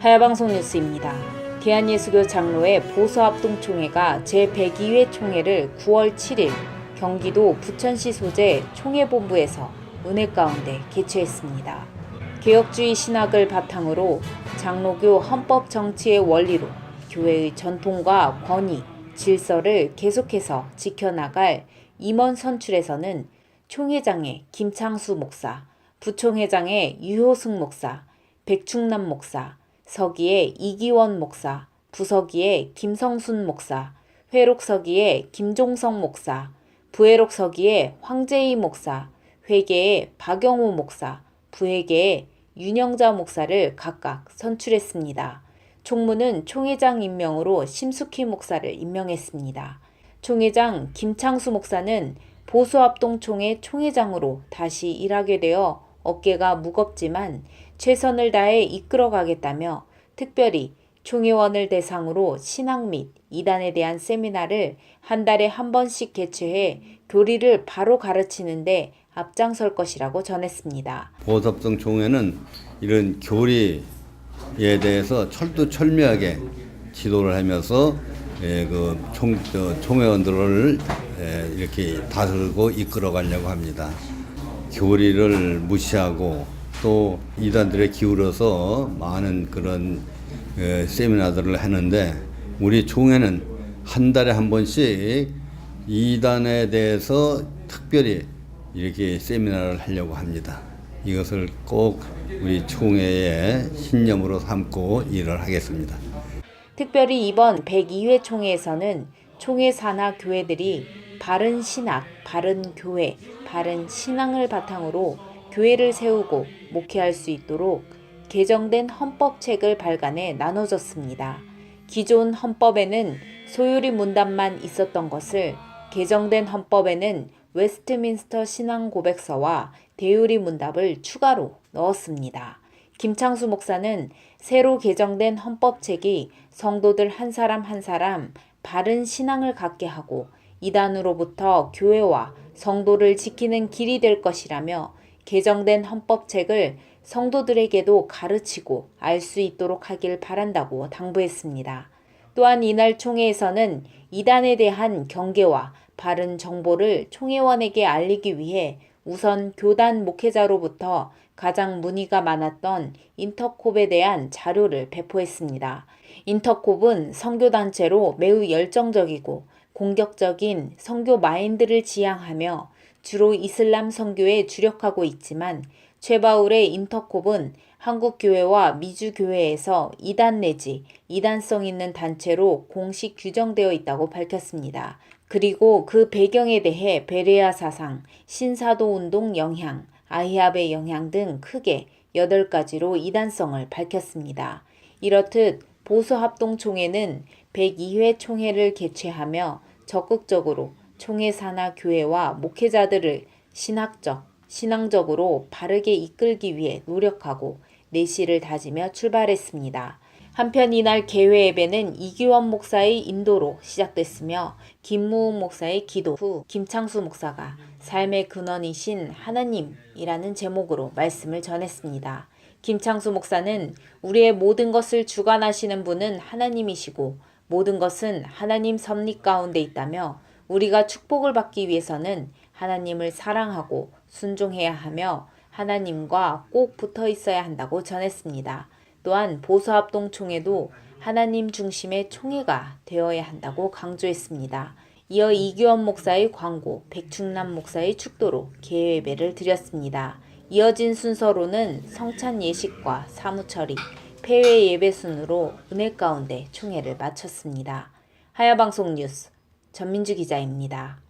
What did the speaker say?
하야방송 뉴스입니다. 대한예수교 장로회 보수합동총회가 제102회 총회를 9월 7일 경기도 부천시 소재 총회본부에서 은혜 가운데 개최했습니다. 개혁주의 신학을 바탕으로 장로교 헌법 정치의 원리로 교회의 전통과 권위, 질서를 계속해서 지켜나갈 임원 선출에서는 총회장의 김창수 목사, 부총회장의 유효승 목사, 백충남 목사, 서기의 이기원 목사, 부서기의 김성순 목사, 회록서기의 김종성 목사, 부회록서기의 황재희 목사, 회계의 박영호 목사, 부회계의 윤영자 목사를 각각 선출했습니다. 총무는 총회장 임명으로 심숙희 목사를 임명했습니다. 총회장 김창수 목사는 보수합동총회 총회장으로 다시 일하게 되어 어깨가 무겁지만 최선을 다해 이끌어가겠다며 특별히 총회원을 대상으로 신앙 및 이단에 대한 세미나를 한 달에 한 번씩 개최해 교리를 바로 가르치는데 앞장설 것이라고 전했습니다. 보섭성 총회는 이런 교리에 대해서 철두철미하게 지도를 하면서 예, 그 총, 저, 총회원들을 예, 이렇게 다스리고 이끌어 가려고 합니다. 교리를 무시하고 또 이단들에 기울어서 많은 그런 예, 세미나들을 하는데 우리 총회는 한 달에 한 번씩 이단에 대해서 특별히 이렇게 세미나를 하려고 합니다. 이것을 꼭 우리 총회의 신념으로 삼고 일을 하겠습니다. 특별히 이번 102회 총회에서는 총회 산하 교회들이 바른 신학, 바른 교회, 바른 신앙을 바탕으로 교회를 세우고 목회할 수 있도록 개정된 헌법책을 발간해 나눠줬습니다. 기존 헌법에는 소유리 문답만 있었던 것을 개정된 헌법에는 웨스트민스터 신앙 고백서와 대유리 문답을 추가로 넣었습니다. 김창수 목사는 새로 개정된 헌법책이 성도들 한 사람 한 사람 바른 신앙을 갖게 하고 이단으로부터 교회와 성도를 지키는 길이 될 것이라며 개정된 헌법책을 성도들에게도 가르치고 알 수 있도록 하길 바란다고 당부했습니다. 또한 이날 총회에서는 이단에 대한 경계와 바른 정보를 총회원에게 알리기 위해 우선 교단 목회자로부터 가장 문의가 많았던 인터콥에 대한 자료를 배포했습니다. 인터콥은 선교단체로 매우 열정적이고 공격적인 선교 마인드를 지향하며 주로 이슬람 선교에 주력하고 있지만 최바울의 인터콥은 한국 교회와 미주 교회에서 이단 내지 이단성 있는 단체로 공식 규정되어 있다고 밝혔습니다. 그리고 그 배경에 대해 베레아 사상, 신사도 운동 영향, 아히압의 영향 등 크게 8가지로 이단성을 밝혔습니다. 이렇듯 보수합동총회는 102회 총회를 개최하며 적극적으로 총회 산하 교회와 목회자들을 신학적, 신앙적으로 바르게 이끌기 위해 노력하고 내실을 다지며 출발했습니다. 한편 이날 개회 예배는 이규원 목사의 인도로 시작됐으며 김무웅 목사의 기도 후 김창수 목사가 삶의 근원이신 하나님이라는 제목으로 말씀을 전했습니다. 김창수 목사는 우리의 모든 것을 주관하시는 분은 하나님이시고 모든 것은 하나님 섭리 가운데 있다며 우리가 축복을 받기 위해서는 하나님을 사랑하고 순종해야 하며 하나님과 꼭 붙어 있어야 한다고 전했습니다. 또한 보수합동총회도 하나님 중심의 총회가 되어야 한다고 강조했습니다. 이어 이규원 목사의 광고, 백충남 목사의 축도로 개회배를 드렸습니다. 이어진 순서로는 성찬 예식과 사무처리, 폐회 예배 순으로 은혜 가운데 총회를 마쳤습니다. 하야방송 뉴스 전민주 기자입니다.